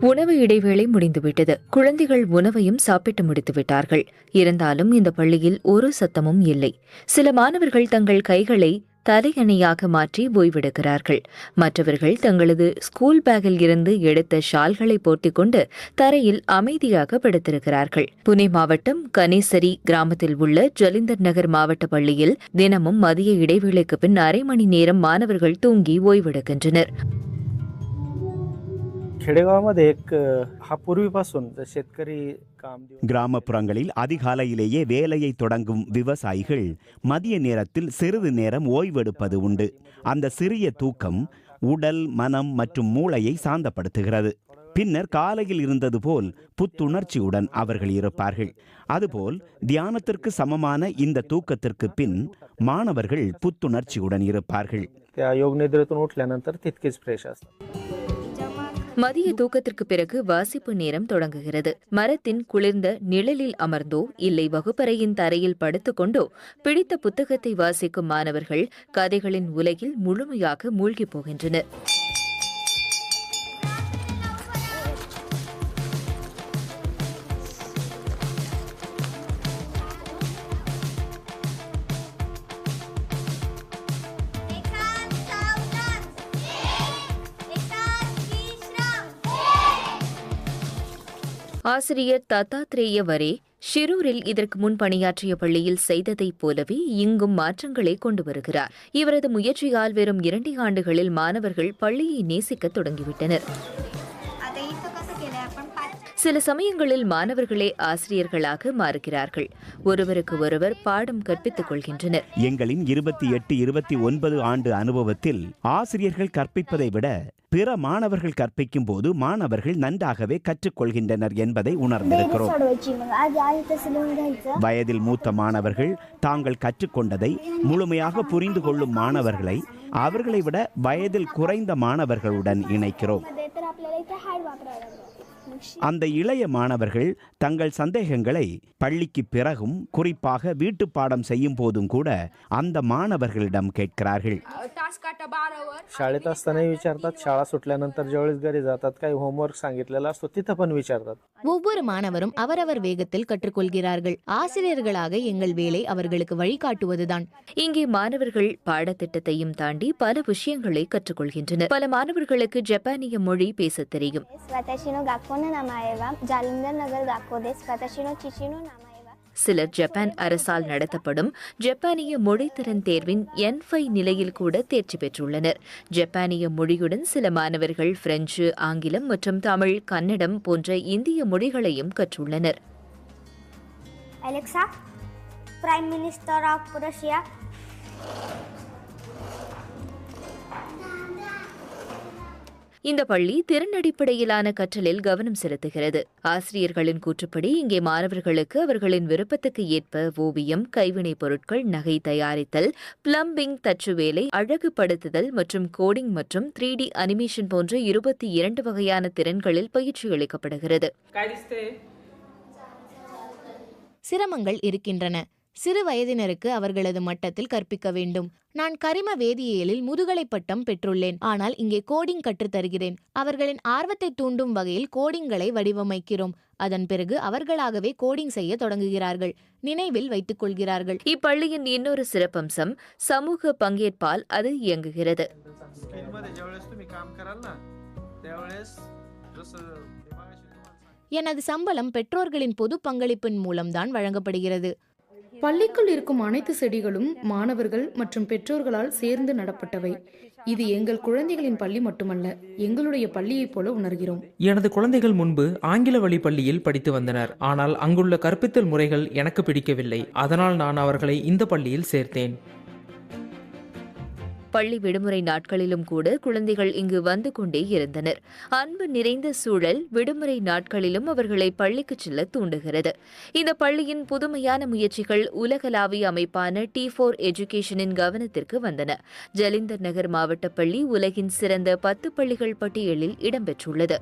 உணவு இடைவேளை முடிந்துவிட்டது. குழந்தைகள் உணவையும் சாப்பிட்டு முடித்து விட்டார்கள். இருந்தாலும் இந்த பள்ளியில் ஒரு சத்தமும் இல்லை. சில மாணவர்கள் தங்கள் கைகளை தலையணையாக மாற்றி ஓய்வெடுக்கிறார்கள். மற்றவர்கள் தங்களது ஸ்கூல் பேக்கில் இருந்து எடுத்த ஷால்களை போட்டிக்கொண்டு தரையில் அமைதியாக படுத்திருக்கிறார்கள். புனே மாவட்டம் கனேசரி கிராமத்தில் உள்ள ஜலிந்தர் நகர் மாவட்ட பள்ளியில் தினமும் மதிய இடைவேளைக்கு பின் அரை மணி நேரம் மாணவர்கள் தூங்கி ஓய்வெடுக்கின்றனர். खेडेगावामध्ये एक अ, हा पूर्वीपासून शेतकरी काम दिवस கிராமப்புறங்களில் அதிகாலையிலேயே வேலையை தொடங்கும் விவசாயிகள் மதிய நேரத்தில் சிறிது நேரம் ஓய்வெடுப்பது உண்டு அந்த சிறிய தூக்கம் உடல் மனம் மற்றும் மூளையை சாந்தப்படுத்துகிறது பின்னர் காலையில் இருந்தது போல் புத்துணர்ச்சியுடன் அவர்கள் இருப்பார்கள் அதுபோல் தியானத்திற்கு சமமான இந்த தூக்கத்திற்கு பின் மாணவர்கள் புத்துணர்ச்சியுடன் இருப்பார்கள் மதிய தூக்கத்திற்கு பிறகு வாசிப்பு நேரம் தொடங்குகிறது. மரத்தின் குளிர்ந்த நிழலில் அமர்ந்தோ இல்லை வகுப்பறையின் தரையில் படுத்துக்கொண்டோ பிடித்த புத்தகத்தை வாசிக்கும் மாணவர்கள் கதைகளின் உலகில் முழுமையாக மூழ்கிப் போகின்றனர். ஆசிரியர் தத்தாத்ரேய வரே ஷிரூரில் இதற்கு முன் பணியாற்றிய பள்ளியில் செய்ததைப் போலவே இங்கும் மாற்றங்களை கொண்டு வருகிறார். இவரது முயற்சியால் வெறும் இரண்டே ஆண்டுகளில் மாணவர்கள் பள்ளியை நேசிக்கத் தொடங்கிவிட்டனர். சில சமயங்களில் மாணவர்களே ஆசிரியர்களாக மாறுகிறார்கள். ஒருவருக்கு ஒருவர் பாடம் கற்பித்துக் கொள்கின்றனர். எங்களின் இருபத்தி எட்டு இருபத்தி ஒன்பது ஆண்டு அனுபவத்தில் ஆசிரியர்கள் கற்பிப்பதை விட பிற மாணவர்கள் கற்பிக்கும் போது மாணவர்கள் நன்றாகவே கற்றுக்கொள்கின்றனர் என்பதை உணர்ந்திருக்கிறோம். வயதில் மூத்த மாணவர்கள் தாங்கள் கற்றுக்கொண்டதை முழுமையாக புரிந்து கொள்ளும் மாணவர்களை அவர்களை விட வயதில் குறைந்த மாணவர்களுடன் இணைக்கிறோம். அந்த இளைய மாணவர்கள் தங்கள் சந்தேகங்களை பள்ளிக்கு பிறகும் குறிப்பாக வீட்டு பாடம் செய்யும் போதும் கூட அந்த மாணவர்களிடம் கேட்கிறார்கள். शाळेत असतानाही विचारतात शाळा सुटल्यानंतर ज्यावेळेस घरी जातात काही होमवर्क सांगितलेला असतो तिथं पण विचारतात ஒவ்வொரு மாணவரும் அவரவர் வேகத்தில் கற்றுக்கொள்கிறார்கள் ஆசிரியர்களாக எங்கள் வேலை அவர்களுக்கு வழிகாட்டுவதுதான் இங்கே மாணவர்கள் பாடத்திட்டத்தையும் தாண்டி பல விஷயங்களை கற்றுக்கொள்கின்றனர் பல மாணவர்களுக்கு ஜப்பானிய மொழி பேசத் தெரியும் स्वतःशीनो गाकोने नामाएवा जालिंदर नगर गाकोदे स्वतःशीनो चिचिनो नामाएवा சிலர் ஜப்பான் அரசால் நடத்தப்படும் ஜப்பானிய மொழித்திறன் தேர்வின் என் ஃபைவ் நிலையில் கூட தேர்ச்சி பெற்றுள்ளனர். ஜப்பானிய மொழியுடன் சில மாணவர்கள் பிரெஞ்சு ஆங்கிலம் மற்றும் தமிழ் கன்னடம் போன்ற இந்திய மொழிகளையும் கற்றுள்ளனர். Alexa prime minister of Russia இந்த பள்ளி திறன் அடிப்படையிலான கற்றலில் கவனம் செலுத்துகிறது. ஆசிரியர்களின் கூற்றுப்படி இங்கே மாணவர்களுக்கு அவர்களின் விருப்பத்துக்கு ஏற்ப ஓவியம் கைவினைப் பொருட்கள் நகை தயாரித்தல் பிளம்பிங் தச்சுவேலை அழகுபடுத்துதல் மற்றும் கோடிங் மற்றும் த்ரீ டி அனிமேஷன் போன்ற இருபத்தி இரண்டு வகையான திறன்களில் பயிற்சி அளிக்கப்படுகிறது. சிரமங்கள் இருக்கின்றன. சிறு வயதினருக்கு அவர்களது மட்டத்தில் கற்பிக்க வேண்டும். நான் கரிம வேதியியலில் முதுகலை பட்டம் பெற்றுள்ளேன். ஆனால் இங்கே கோடிங் கற்றுத்தருகிறேன் அவர்களின் ஆர்வத்தை தூண்டும் வகையில் கோடிங்களை வடிவமைக்கிறோம். அதன் பிறகு அவர்களாகவே கோடிங் செய்ய தொடங்குகிறார்கள். நினைவில் வைத்துக் கொள்கிறார்கள். இப்பள்ளியின் இன்னொரு சிறப்பம்சம் சமூக பங்கேற்பால் அது இயங்குகிறது. எனது சம்பளம் பெற்றோர்களின் பொது பங்களிப்பின் மூலம்தான் வழங்கப்படுகிறது. பள்ளிக்குள் இருக்கும் அனைத்து செடிகளும் மாணவர்கள் மற்றும் பெற்றோர்களால் சேர்ந்து நடப்பட்டவை. இது எங்கள் குழந்தைகளின் பள்ளி மட்டுமல்ல எங்களுடைய பள்ளியைப் போல உணர்கிறோம். எனது குழந்தைகள் முன்பு ஆங்கில வழி பள்ளியில் படித்து வந்தனர். ஆனால் அங்குள்ள கற்பித்தல் முறைகள் எனக்கு பிடிக்கவில்லை. அதனால் நான் அவர்களை இந்த பள்ளியில் சேர்த்தேன். பள்ளி விடுமுறை நாட்களிலும் கூட குழந்தைகள் இங்கு வந்து கொண்டே இருந்தனர். அன்பு நிறைந்த சூழல் விடுமுறை நாட்களிலும் அவர்களை பள்ளிக்கு செல்ல தூண்டுகிறது. இந்த பள்ளியின் புதுமையான முயற்சிகள் உலகளாவிய அமைப்பான டி ஃபோர் எஜுகேஷனின் கவனத்திற்கு வந்தன. ஜலிந்தர் நகர் மாவட்ட பள்ளி உலகின் சிறந்த பத்து பள்ளிகள் பட்டியலில் இடம்பெற்றுள்ளது.